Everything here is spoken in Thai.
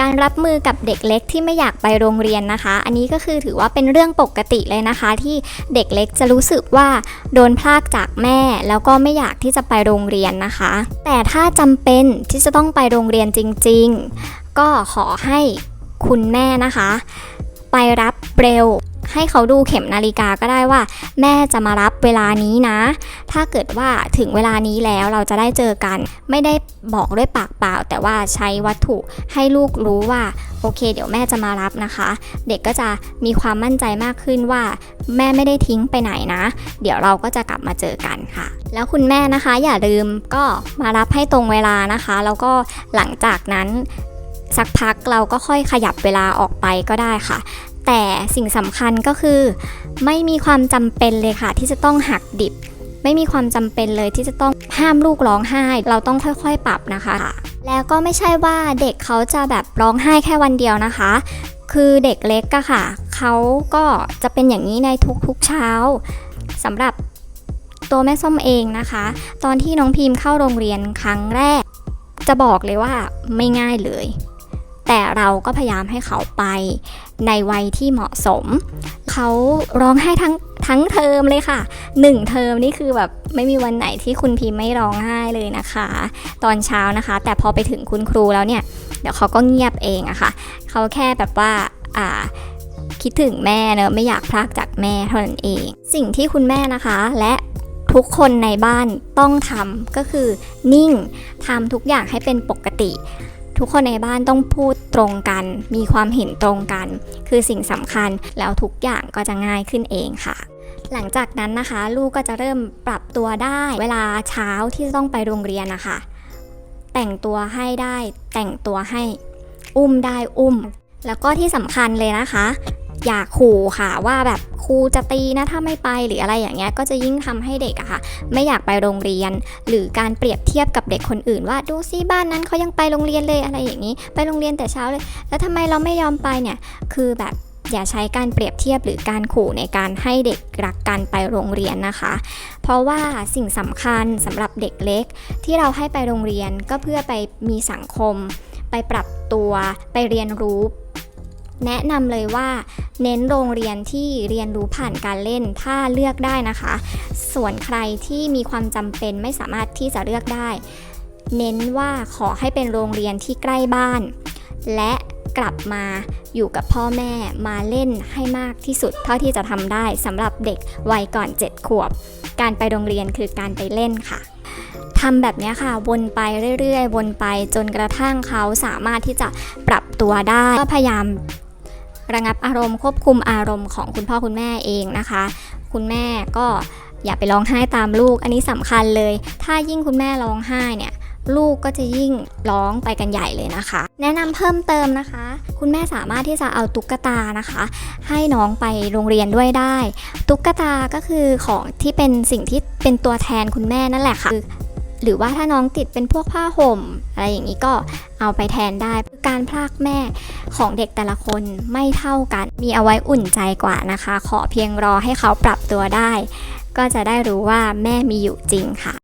การรับมือกับเด็กเล็กที่ไม่อยากไปโรงเรียนนะคะ อันนี้ก็คือถือว่าเป็นเรื่องปกติเลยนะคะ ที่เด็กเล็กจะรู้สึกว่าโดนพลากจากแม่ แล้วก็ไม่อยากที่จะไปโรงเรียนนะคะ แต่ถ้าจำเป็นที่จะต้องไปโรงเรียนจริง ๆ ก็ขอให้คุณแม่นะคะ ไปรับเร็ว ให้เขาดูเข็มนาฬิกาก็ได้ว่า แม่จะมารับเวลานี้นะ ถ้าเกิดว่าถึงเวลานี้แล้วเราจะได้เจอกัน ไม่ได้บอกด้วยปากเปล่า แต่ว่าใช้วัตถุให้ลูกรู้ว่าโอเค เดี๋ยวแม่จะมารับนะคะ เด็กก็จะมีความมั่นใจมากขึ้นว่า แม่ไม่ได้ทิ้งไปไหนนะ เดี๋ยวเราก็จะกลับมาเจอกันค่ะ แล้วคุณแม่นะคะ อย่าลืมก็มารับให้ตรงเวลานะคะ แล้วก็หลังจากนั้นสักพักเราก็ค่อยขยับเวลาออกไปก็ได้ค่ะ แต่สิ่งสำคัญก็คือ ไม่มีความจำเป็นเลยค่ะ ที่จะต้องหักดิบ ไม่มีความจำเป็นเลยที่จะต้องห้ามลูกร้องไห้ เราต้องค่อยๆ ปรับนะคะ แล้วก็ไม่ใช่ว่าเด็กเขาจะแบบร้องไห้แค่วันเดียวนะคะ คือเด็กเล็กอะค่ะ เขาก็จะเป็นอย่างนี้ในทุกๆเช้าสำหรับตัวแม่ส้มเองนะคะ ตอนที่น้องพิมพ์เข้าโรงเรียนครั้งแรก จะบอกเลยว่าไม่ง่ายเลย เราก็พยายามให้เขาไปในวัยที่เหมาะสม เขาร้องไห้ทั้งทั้งเทอมเลยค่ะหนึ่งเทอมนี่คือแบบไม่มีวันไหนที่คุณพิมพ์ไม่ร้องไห้เลยนะคะ ตอนเช้านะคะ แต่พอไปถึงคุณครูแล้วเนี่ย เดี๋ยวเขาก็เงียบเองอะค่ะ เขาแค่แบบว่าอ่าคิดถึงแม่เนอะไม่อยากพลากจากแม่เท่านั้นเอง สิ่งที่คุณแม่นะคะและทุกคนในบ้านต้องทำก็คือนิ่งทำทุกอย่างให้เป็นปกติ ทุกคนในบ้านต้องพูดตรงกัน มีความเห็นตรงกัน คือสิ่งสำคัญแล้วทุกอย่างก็จะง่ายขึ้นเองค่ะหลังจากนั้นนะคะ ลูกก็จะเริ่มปรับตัวได้ เวลาเช้าที่ต้องไปโรงเรียนนะคะ แต่งตัวให้ได้แต่งตัวให้ อุ้มได้อุ้ม แล้วก็ที่สำคัญเลยนะคะ อย่าขู่ค่ะว่าแบบ ครูจะตีนะถ้าไม่ไปหรืออะไรอย่างเงี้ยก็จะยิ่งทำให้เด็กอะค่ะ ไม่อยากไปโรงเรียน หรือการเปรียบเทียบกับเด็กคนอื่น ว่าดูซิบ้านนั้นเขายังไปโรงเรียนเลยอะไรอย่างนี้ ไปโรงเรียนแต่เช้าเลย แล้วทำไมเราไม่ยอมไปเนี่ยคือแบบอย่าใช้การเปรียบเทียบหรือการขู่ในการให้เด็กรักการไปโรงเรียนนะคะ เพราะว่าสิ่งสำคัญสำหรับเด็กเล็ก ที่เราให้ไปโรงเรียนก็เพื่อไปมีสังคม ไปปรับตัว ไปเรียนรู้ แนะนำเลยว่า เน้นโรงเรียนที่เรียนรู้ผ่านการเล่นถ้าเลือกได้นะคะ ส่วนใครที่มีความจำเป็นไม่สามารถที่จะเลือกได้ เน้นว่าขอให้เป็นโรงเรียนที่ใกล้บ้าน และกลับมาอยู่กับพ่อแม่มาเล่นให้มากที่สุด เท่าที่จะทำได้สำหรับเด็กวัยก่อน 7 ขวบ การไปโรงเรียนคือการไปเล่นค่ะทำแบบนี้ค่ะ วนไปเรื่อยๆ วนไปจนกระทั่งเขาสามารถที่จะปรับตัวได้ ก็พยายาม ระงับอารมณ์ควบคุมอารมณ์ของคุณพ่อคุณแม่เองนะคะ คุณแม่ก็อย่าไปร้องไห้ตามลูก อันนี้สำคัญเลย ถ้ายิ่งคุณแม่ร้องไห้เนี่ยลูกก็จะยิ่งร้องไปกันใหญ่เลยนะคะ แนะนำเพิ่มเติมนะคะ คุณแม่สามารถที่จะเอาตุ๊กตานะคะ ให้น้องไปโรงเรียนด้วยได้ ตุ๊กตาก็คือของที่เป็นสิ่งที่เป็นตัวแทนคุณแม่นั่นแหละค่ะ หรือว่าถ้าน้องติดเป็นพวกผ้าห่ม อะไรอย่างนี้ก็เอาไปแทนได้ การพลากแม่ของเด็กแต่ละคนไม่เท่ากัน มีเอาไว้อุ่นใจกว่านะคะ ขอเพียงรอให้เขาปรับตัวได้ ก็จะได้รู้ว่าแม่มีอยู่จริงค่ะ